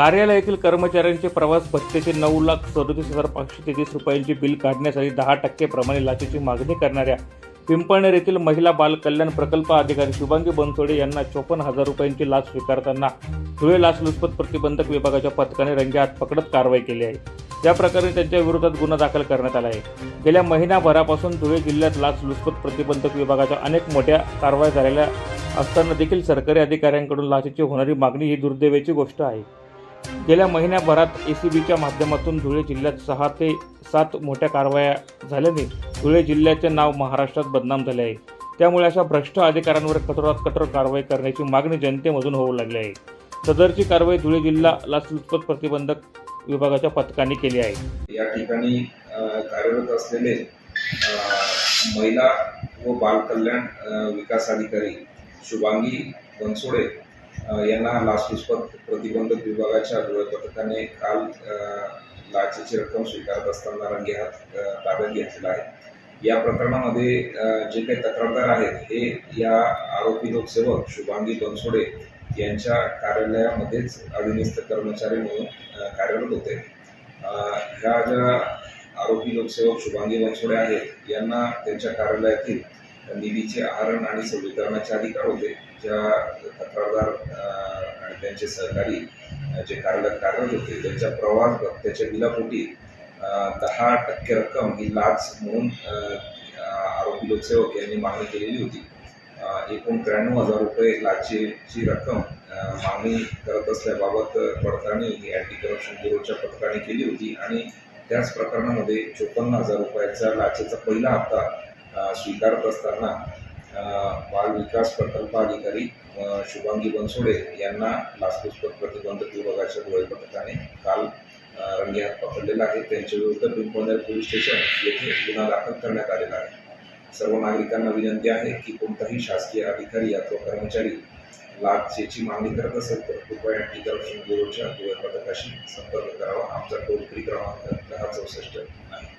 कार्यालयातील कर्मचाऱ्यांचे प्रवास भत्त्याचे नऊ लाख सदोतीस हजार पाचशे तेहतीस रुपयांचे बिल काढण्यासाठी दहा टक्के प्रमाणे लाचेची मागणी करणाऱ्या पिंपळनेर येथील महिला बाल कल्याण प्रकल्प अधिकारी शुभांगी बनसोडे यांना चोपन्न हजार रुपयांची लाच स्वीकारताना धुळे लाचलुचपत प्रतिबंधक विभागाच्या पथकाने रंगेहात पकडत कारवाई केली आहे. या प्रकरणी त्यांच्या विरोधात गुन्हा दाखल करण्यात आला आहे. गेल्या महिनाभरापासून धुळे जिल्ह्यात लाचलुचपत प्रतिबंधक विभागाच्या अनेक मोठ्या कारवाया झालेल्या असताना देखील सरकारी अधिकाऱ्यांकडून लाचेची होणारी मागणी ही दुर्दैवाची गोष्ट आहे. गेल्या महिन्याभरात ए सी बीच्या माध्यमातून धुळे जिल्ह्यात सहा ते सात मोठ्या कारवाया झाल्याने धुळे जिल्ह्याचे नाव महाराष्ट्रात बदनाम झाले आहे. त्यामुळे अशा भ्रष्ट अधिकाऱ्यांवर कठोरात कठोर कारवाई करण्याची मागणी जनतेमधून होऊ लागली आहे. सदरची कारवाई धुळे जिल्हा लाचलुचपत प्रतिबंधक विभागाच्या पथकाने केली आहे. या ठिकाणी कार्यरत असलेले महिला व बालकल्याण विकास अधिकारी शुभांगी बनसोडे यांना लाचलुचपत प्रतिबंधक विभागाच्या धुळे पथकाने काल लाचेची रक्कम स्वीकारत असताना रंगेहात ताब्यात घेतलेला आहे. या प्रकरणामध्ये जे काही तक्रारदार आहेत हे या आरोपी लोकसेवक शुभांगी बनसोडे यांच्या कार्यालयामध्येच अधीनस्थ कर्मचारी म्हणून कार्यरत होते. ह्या ज्या आरोपी लोकसेवक शुभांगी बनसोडे आहेत यांना त्यांच्या कार्यालयातील निधीचे आहरण आणि संवितरणाचे अधिकार होते. ज्या तक्रारदार आणि त्यांचे सहकारी जे कार्यालयात कार्यरत होते त्यांच्या प्रवास त्याच्या बिलापोटी दहा टक्के रक्कम ही लाच म्हणून आरोपी लोकसेवक यांनी मागणी केलेली होती. एकूण त्र्याण्णव हजार रुपये लाचेची रक्कम मागणी करत असल्याबाबत पडताळणी ही अँटी करप्शन ब्युरोच्या पथकाने केली होती आणि त्याच प्रकरणामध्ये चोपन्न हजार रुपयाचा लाचेचा पहिला हप्ता स्वीकारत असताना बाल विकास प्रकल्प अधिकारी शुभांगी बनसोडे यांना लाचलुचपत प्रतिबंधक विभागाच्या गोळे पथकाने काल अ, रंगेहात पकडलेला आहे. त्यांच्याविरुद्ध पिंपळनेर पोलीस स्टेशन येथे गुन्हा दाखल करण्यात आलेला आहे. सर्व नागरिकांना विनंती आहे की कोणताही शासकीय अधिकारी अथवा कर्मचारी लाचेची मागणी करत असेल तर कृपया अँटी करप्शन ब्युरोच्या गोळे पथकाशी संपर्क करावा. आमचा टोल फ्री क्रमांक दहा चौसष्ट आहे.